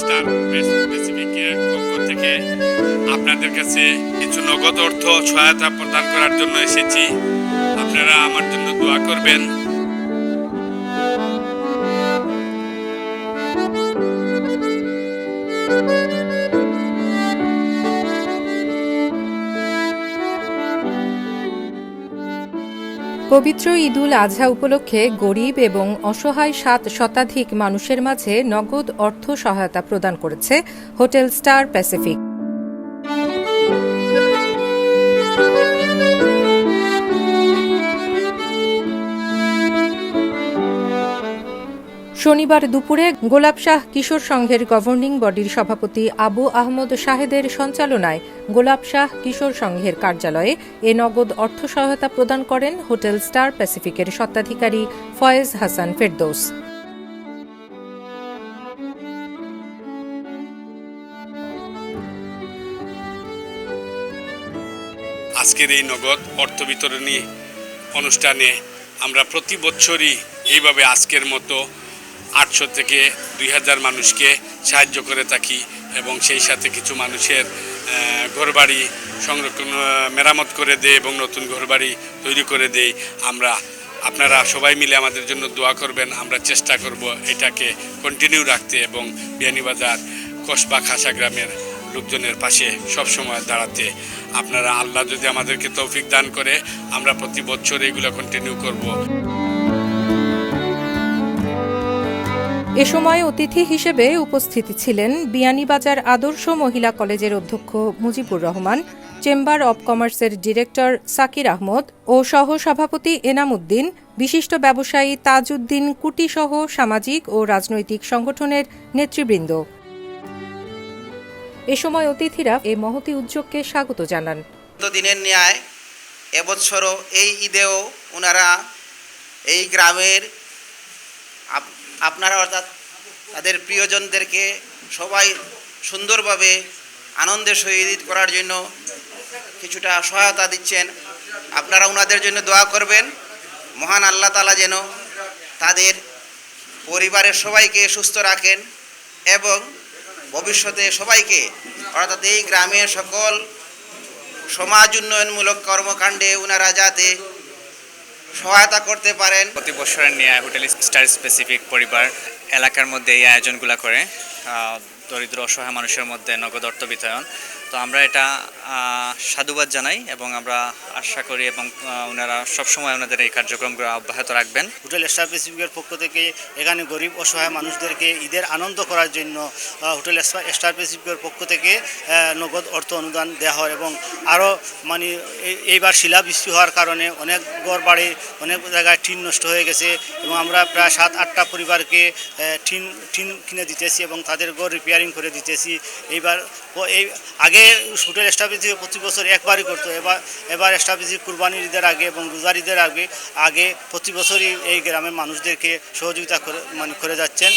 Star স্পেসিফিকের পক্ষ থেকে আপনাদের কাছে কিছু নগদ অর্থ সহায়তা প্রদান করার জন্য এসেছি। আপনারা আমার জন্য দোয়া করবেন। পবিত্র ঈদুল আজহা উপলক্ষে গরিব এবং অসহায় সাত শতাধিক মানুষের মাঝে নগদ অর্থ সহায়তা প্রদান করেছে হোটেল স্টার প্যাসিফিক। শনিবার দুপুরে গোলাপ শাহ কিশোর সংঘের গভর্নিং বডির সভাপতি আবু আহমদ শাহেদের সঞ্চালনায় গোলাপ শাহ কিশোর সংঘের কার্যালয়ে এ নগদ অর্থ সহায়তা প্রদান করেন হোটেল স্টার প্যাসিফিকের স্বত্বাধিকারী ফয়েজ হাসান ফেরদৌস। আজকের এই নগদ অর্থ বিতরণী অনুষ্ঠানে আমরা প্রতি বছরই এইভাবে আজকের মতো আটশো থেকে দুই হাজার মানুষকে সাহায্য করে থাকি এবং সেই সাথে কিছু মানুষের ঘরবাড়ি সংরক্ষণ মেরামত করে দেয় এবং নতুন ঘরবাড়ি তৈরি করে দেই। আমরা, আপনারা সবাই মিলে আমাদের জন্য দোয়া করবেন, আমরা চেষ্টা করব এটাকে কন্টিনিউ রাখতে এবং বিয়ানীবাজার কসবা খাসা গ্রামের লোকজনের পাশে সবসময় দাঁড়াতে। আপনারা আল্লাহ যদি আমাদেরকে তৌফিক দান করে, আমরা প্রতি বছর এগুলো কন্টিনিউ করব। এ সময় অতিথি হিসেবে উপস্থিত ছিলেন বিয়ানীবাজার আদর্শ মহিলা কলেজের অধ্যক্ষ মুজিবুর রহমান, চেম্বার অব কমার্সের ডিরেক্টর সাকির আহমদ ও সহ সভাপতি এনাম উদ্দিন, বিশিষ্ট ব্যবসায়ী তাজউদ্দিন কুটি সহ সামাজিক ও রাজনৈতিক সংগঠনের নেতৃবৃন্দ। এ সময় অতিথিরা এ মহতি উদ্যোগকে স্বাগত জানান। দিনের ন্যায় এবছরও এই ঈদেও ওনারা এই গ্রামের আপনারা অর্থাৎ তাদের প্রিয়জনদেরকে সবাই সুন্দরভাবে আনন্দের সহিত ঈদ করার জন্য কিছুটা সহায়তা দিচ্ছেন। আপনারা ওনাদের জন্য দোয়া করবেন। মহান আল্লাহ তালা যেন তাদের পরিবারের সবাইকে সুস্থ রাখেন এবং ভবিষ্যতে সবাইকে অর্থাৎ এই গ্রামের সকল সমাজ উন্নয়নমূলক কর্মকাণ্ডে ওনারা যাতে সহায়তা করতে পারেন। প্রতি বছরের নিয়ে হোটেল স্টার স্পেসিফিক পরিবার এলাকার মধ্যে এই আয়োজনগুলো করে দরিদ্র অসহায় মানুষের মধ্যে নগদ অর্থ বিতরণ তো আমরা এটা সাধুবাদ জানাই এবং আমরা আশা করি এবং ওনারা সবসময় ওনাদের এই কার্যক্রমগুলো অব্যাহত রাখবেন। হোটেল স্টার প্যাসিফিকের পক্ষ থেকে এখানে গরিব, অসহায় মানুষদেরকে ঈদের আনন্দ করার জন্য হোটেল স্টা- স্টার প্যাসিফিকের পক্ষ থেকে নগদ অর্থ অনুদান দেওয়া হয় এবং আরও মানে এই- এইবার শিলাবৃষ্টি হওয়ার কারণে অনেক গড় বাড়ি, অনেক জায়গায় টিন নষ্ট হয়ে গেছে এবং আমরা প্রায় সাত, আটটা পরিবারকে টিন টিন কিনে দিতেছি এবং তাদের গড় রিপেয়ারিং করে দিতেছি। এইবার এই, আগে হোটেল স্টার প্যাসিফিক প্রতি বছর একবারই করতো। এবার এবার স্টার প্যাসিফিক কুরবানির ঈদের আগে এবং রোজার ঈদের আগে আগে প্রতি বছরই এই গ্রামের মানুষদেরকে সহযোগিতা করে মানে করে যাচ্ছেন।